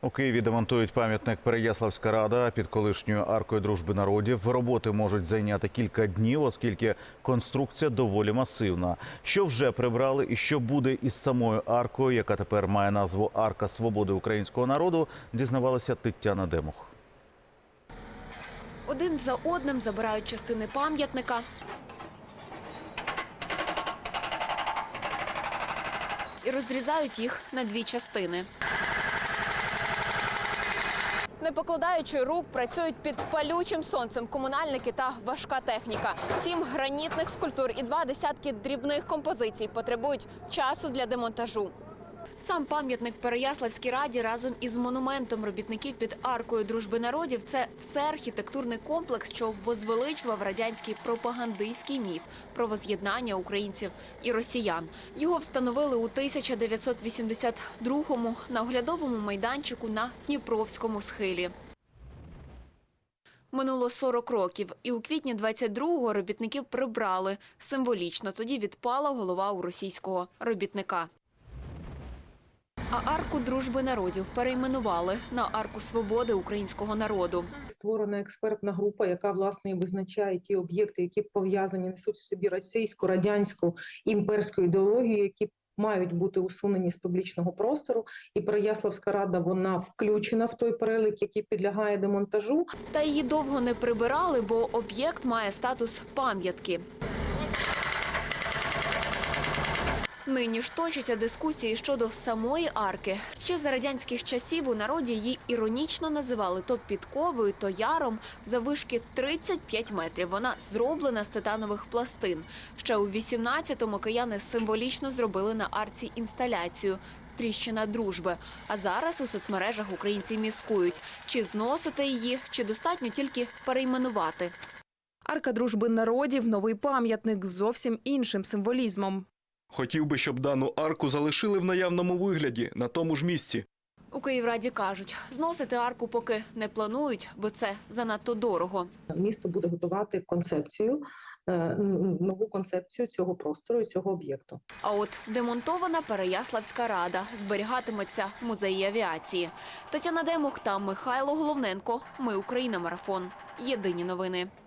У Києві демонтують пам'ятник Переяславська рада під колишньою аркою дружби народів. Роботи можуть зайняти кілька днів, оскільки конструкція доволі масивна. Що вже прибрали, і що буде із самою аркою, яка тепер має назву Арка Свободи українського народу, дізнавалася Тетяна Демух. Один за одним забирають частини пам'ятника. І розрізають їх на дві частини. Не покладаючи рук, працюють під палючим сонцем комунальники та важка техніка. Сім гранітних скульптур і два десятки дрібних композицій потребують часу для демонтажу. Сам пам'ятник Переяславській раді разом із монументом робітників під аркою дружби народів це все архітектурний комплекс, що возвеличував радянський пропагандистський міф про воз'єднання українців і росіян. Його встановили у 1982-му на оглядовому майданчику на Дніпровському схилі. Минуло 40 років, і у квітні 22-го робітників прибрали. Символічно тоді відпала голова у російського робітника. А арку дружби народів перейменували на арку свободи українського народу. Створена експертна група, яка власне і визначає ті об'єкти, які пов'язані несуть в собі російську, радянську імперську ідеологію, які мають бути усунені з публічного простору. І Переяславська рада вона включена в той перелік, який підлягає демонтажу. Та її довго не прибирали, бо об'єкт має статус пам'ятки. Нині ж точаться дискусії щодо самої арки. Ще за радянських часів у народі її іронічно називали то підковою, то яром. Завишки 35 метрів. Вона зроблена з титанових пластин. Ще у 18-му кияни символічно зробили на арці інсталяцію. Тріщина дружби. А зараз у соцмережах українці міскують, чи зносити її, чи достатньо тільки перейменувати. Арка дружби народів новий пам'ятник з зовсім іншим символізмом. Хотів би, щоб дану арку залишили в наявному вигляді на тому ж місці. У Київраді кажуть, зносити арку поки не планують, бо це занадто дорого. Місто буде готувати концепцію, е, нову концепцію цього простору і цього об'єкту. А от демонтована Переяславська рада зберігатиметься в музеї авіації. Тетяна Демух та Михайло Головненко. Ми Україна. Марафон. Єдині новини.